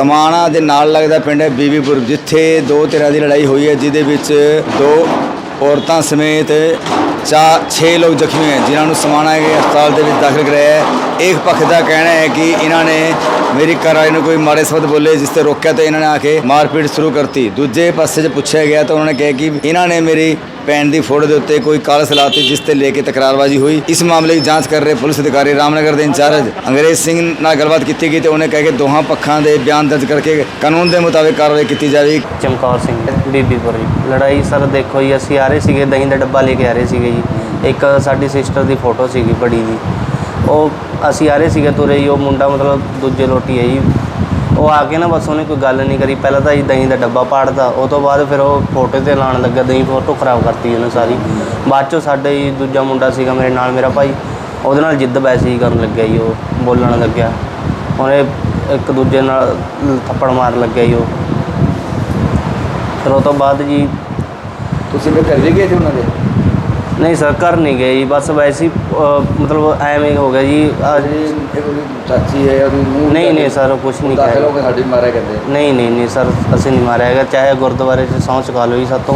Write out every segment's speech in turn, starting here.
ਸਮਾਣਾ ਦੇ ਨਾਲ ਲੱਗਦਾ ਪਿੰਡ ਹੈ ਬੀਬੀਪੁਰ, ਜਿੱਥੇ ਦੋ ਧਿਰਾਂ ਦੀ ਲੜਾਈ ਹੋਈ ਹੈ, ਜਿਹਦੇ ਵਿੱਚ ਦੋ ਔਰਤਾਂ ਸਮੇਤ ਚਾ 6 ਲੋਕ ਜ਼ਖਮੀ ਹੈ, ਜਿਨ੍ਹਾਂ ਨੂੰ ਸਮਾਣਾ ਦੇ ਹਸਪਤਾਲ ਦੇ ਵਿੱਚ ਦਾਖਲ ਕਰਾਇਆ ਹੈ। ਇੱਕ ਪੱਖ ਦਾ ਕਹਿਣਾ ਹੈ ਕਿ ਇਹਨਾਂ ਨੇ ਮੇਰੀ ਘਰ ਵਾਲੀ ਨੂੰ ਕੋਈ ਮਾੜੇ ਸ਼ਬਦ ਬੋਲੇ, ਜਿਸ ਤੇ ਰੋਕਿਆ ਤਾਂ ਇਹਨਾਂ ਨੇ ਆ ਕੇ ਮਾਰਪੀਟ ਸ਼ੁਰੂ ਕਰਤੀ। ਦੂਜੇ ਪਾਸੇ ਜੇ ਪੁੱਛਿਆ ਗਿਆ ਤਾਂ ਉਹਨਾਂ ਨੇ ਕਿਹਾ ਕਿ ਇਹਨਾਂ ਨੇ ਮੇਰੀ ਭੈਣ ਦੀ ਫੋਟੋ ਦੇ ਉੱਤੇ ਕੋਈ ਕਾਲਸ ਲਾਤੀ ਜਿਸ ਤੇ ਲੈ ਕੇ ਤਕਰਾਰਬਾਜ਼ੀ ਹੋਈ, ਇਸ ਮਾਮਲੇ ਦੀ ਜਾਂਚ ਕਰ ਰਹੇ ਪੁਲਿਸ ਅਧਿਕਾਰੀ ਰਾਮਨਗਰ ਦੇ ਇੰਚਾਰਜ ਅੰਗਰੇਜ਼ ਸਿੰਘ ਨਾਲ ਗੱਲਬਾਤ ਕੀਤੀ ਗਈ ਤੇ ਉਹਨੇ ਕਹਿ ਕੇ ਦੋਹਾਂ ਪੱਖਾਂ ਦੇ ਬਿਆਨ ਦਰਜ ਕਰਕੇ ਕਾਨੂੰਨ ਦੇ ਮੁਤਾਬਿਕ ਕਾਰਵਾਈ ਕੀਤੀ ਜਾਵੇਗੀ। ਚਮਕੌਰ ਸਿੰਘ, ਬੀਬੀਪੁਰ ਜੀ। ਲੜਾਈ ਸਰ ਦੇਖੋ ਜੀ, ਅਸੀਂ ਆ ਰਹੇ ਸੀਗੇ, ਦਹੀਂ ਦਾ ਡੱਬਾ ਲੈ ਕੇ ਆ ਰਹੇ ਸੀਗੇ ਜੀ। ਇੱਕ ਸਾਡੀ ਸਿਸਟਰ ਦੀ ਫੋਟੋ ਸੀਗੀ ਬੜੀ ਜੀ। ਉਹ ਅਸੀਂ ਆ ਰਹੇ ਸੀਗੇ ਤੁਰੇ ਜੀ, ਉਹ ਮੁੰਡਾ ਮਤਲਬ ਦੂਜੇ ਲੋਟੀ ਹੈ ਜੀ। ਉਹ ਆ ਕੇ ਨਾ ਬਸ ਉਹਨੇ ਕੋਈ ਗੱਲ ਨਹੀਂ ਕਰੀ। ਪਹਿਲਾਂ ਤਾਂ ਜੀ ਦਹੀਂ ਦਾ ਡੱਬਾ ਪਾੜਦਾ ਉਹ ਤੋਂ ਬਾਅਦ ਫਿਰ ਉਹ ਫੋਟੋ ਤੇ ਲਾਣ ਲੱਗਾ, ਦਹੀਂ ਫੋਟੋ ਖਰਾਬ ਕਰਤੀ ਉਹਨੇ ਸਾਰੀ। ਬਾਅਦ ਚੋਂ ਸਾਡੇ ਜੀ ਦੂਜਾ ਮੁੰਡਾ ਸੀਗਾ ਮੇਰੇ ਨਾਲ, ਮੇਰਾ ਭਾਈ। ਉਹਦੇ ਨਾਲ ਜਿੱਦ ਬੈਸੀ ਕਰਨ ਲੱਗਿਆ ਜੀ ਉਹ, ਬੋਲਣ ਲੱਗਿਆ। ਉਹਨੇ ਇੱਕ ਦੂਜੇ ਨਾਲ ਥੱਪੜ ਮਾਰ ਲੱਗਿਆ ਜੀ ਉਹ। ਫਿਰ ਉਹ ਤੋਂ ਬਾਅਦ ਜੀ ਤੁਸੀਂ ਫਿਰ ਘਰ ਗਏ ਸੀ ਉਹਨਾਂ ਦੇ? ਨਹੀਂ ਸਰ ਘਰ ਨਹੀਂ ਗਏ ਜੀ ਬਸ ਵੈਸੇ ਹੀ ਮਤਲਬ ਐਵੇਂ ਹੋ ਗਿਆ ਜੀ ਅੱਜ ਚਾਚੀ ਹੈ ਉਹਦੀ ਮੂੰਹ ਨਹੀਂ ਨਹੀਂ ਸਰ ਕੁਝ ਨਹੀਂ ਦਾਖਲ ਹੋ ਕਹਿ ਕੇ ਸਾਡੀ ਮਾਰਿਆ ਕਰਦੇ। ਨਹੀਂ ਨਹੀਂ ਨਹੀਂ ਸਰ ਅਸੀਂ ਨਹੀਂ ਮਾਰਿਆ ਹੈਗਾ ਚਾਹੇ ਗੁਰਦੁਆਰੇ 'ਚ ਸਹੁੰ ਚੁਕਾ ਲਓ ਜੀ ਸਾਤੋਂ।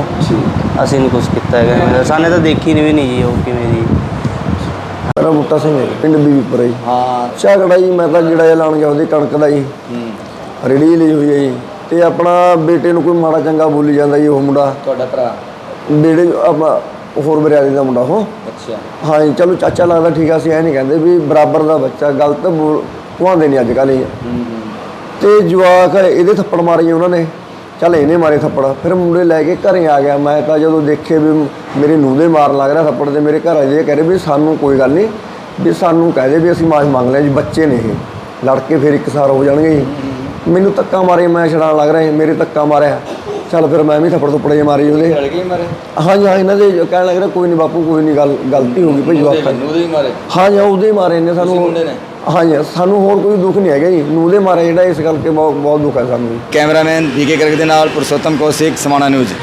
ਅਸੀਂ ਨਹੀਂ ਕੁਝ ਕੀਤਾ ਹੈਗਾ। ਸਾਨੇ ਤਾਂ ਦੇਖੀ ਨਹੀਂ ਵੀ ਨਹੀਂ ਜੀ ਉਹ ਕਿਵੇਂ ਜੀ। ਮੇਰਾ ਬੂਟਾ ਸਿੰਘ ਹੈ ਜੀ, ਪਿੰਡ ਬੀਬੀਪੁਰ ਹੈ ਜੀ। ਹਾਂ। ਝਗੜਾ ਜੀ ਮੈਂ ਤਾਂ ਜਿਹੜਾ ਇਹ ਲਾਉਣ ਗਿਆ ਉਹਦੀ ਕਣਕ ਦਾ ਜੀ। ਹੂੰ। ਰੇੜੀ ਲਈ ਹੋਈ ਹੈ ਜੀ। ਤੇ ਆਪਣਾ ਬੇਟੇ ਨੂੰ ਕੋਈ ਮਾੜਾ ਚੰਗਾ ਬੋਲੀ ਜਾਂਦਾ ਜੀ ਉਹ ਮੁੰਡਾ। ਤੁਹਾਡਾ ਭਰਾ? ਬੇੜੇ ਹੋਰ ਬਰਿਆਦੇ ਦਾ ਮੁੰਡਾ ਉਹ। ਅੱਛਾ। ਹਾਂ ਜੀ ਚਲੋ ਚਾਚਾ ਲੱਗਦਾ ਠੀਕ ਆ ਅਸੀਂ ਐ ਨਹੀਂ ਕਹਿੰਦੇ ਵੀ ਬਰਾਬਰ ਦਾ ਬੱਚਾ ਗਲਤ ਪੁਆਉਂਦੇ ਨਹੀਂ ਅੱਜ ਕੱਲ੍ਹ ਇਹ। ਤੇ ਜਵਾਕ ਇਹਦੇ ਥੱਪੜ ਮਾਰੇ ਉਹਨਾਂ ਨੇ। ਚੱਲ ਇਹਨੇ ਮਾਰੇ ਥੱਪੜ। ਫਿਰ ਮੁੰਡੇ ਲੈ ਕੇ ਘਰੇ ਆ ਗਿਆ। ਮੈਂ ਤਾਂ ਜਦੋਂ ਦੇਖੇ ਵੀ ਮੇਰੇ ਨੂੰਹ ਦੇ ਮਾਰਨ ਲੱਗ ਰਿਹਾ ਥੱਪੜ ਤੇ ਮੇਰੇ ਘਰ ਵਾਲੇ ਇਹ ਕਹਿ ਰਹੇ ਵੀ ਸਾਨੂੰ ਕੋਈ ਗੱਲ ਨਹੀਂ ਵੀ ਸਾਨੂੰ ਕਹਿ ਦੇ ਵੀ ਅਸੀਂ ਮਾਫੀ ਮੰਗ ਲਿਆ ਜੀ ਬੱਚੇ ਨੇ ਇਹ। ਲੜ ਕੇ ਫਿਰ ਇੱਕਸਾਰ ਹੋ ਜਾਣਗੇ ਜੀ। ਮੈਨੂੰ ਧੱਕਾ ਮਾਰੇ ਮੈਂ ਛਡਾਣ ਲੱਗ ਰਿਹਾ ਮੇਰੇ ਧੱਕਾ ਮਾਰਿਆ। ਚੱਲ ਫਿਰ ਮੈਂ ਵੀ ਥੱਪੜ ਥੁੱਪੜੇ ਮਾਰੀ ਉਹਦੇ। ਲੜ ਗਏ ਮਾਰੇ? ਹਾਂਜੀ ਹਾਂ ਇਹਨਾਂ ਦੇ ਕਹਿਣ ਲੱਗ ਰਿਹਾ ਕੋਈ ਨਹੀਂ ਬਾਪੂ ਕੋਈ ਨਹੀਂ ਗੱਲ ਗਲਤੀ ਹੋ ਗਈ ਭਾਈ ਜਵਾਕਾਂ ਦੀ। ਉਹਦੇ ਹੀ ਮਾਰੇ? ਹਾਂਜੀ ਹਾਂ, ਉਹਦੇ ਹੀ ਮਾਰੇ ਨੇ ਸਾਨੂੰ ਮੁੰਡੇ ਨੇ? ਹਾਂਜੀ ਸਾਨੂੰ ਹੋਰ ਕੋਈ ਦੁੱਖ ਨਹੀਂ ਹੈਗਾ ਜੀ। ਨੂੰਹ ਦੇ ਮਾਰੇ ਜਿਹੜਾ ਇਸ ਕਰਕੇ ਬਹੁਤ ਬਹੁਤ ਦੁੱਖ ਹੈ ਸਾਨੂੰ। ਕੈਮਰਾਮੈਨ ਵੀਕੇ ਕਰਕ ਦੇ ਨਾਲ ਪੁਰਸ਼ੋਤਮ ਕੌਸ਼ਿਕ ਸਮਾਣਾ ਨਿਊਜ਼।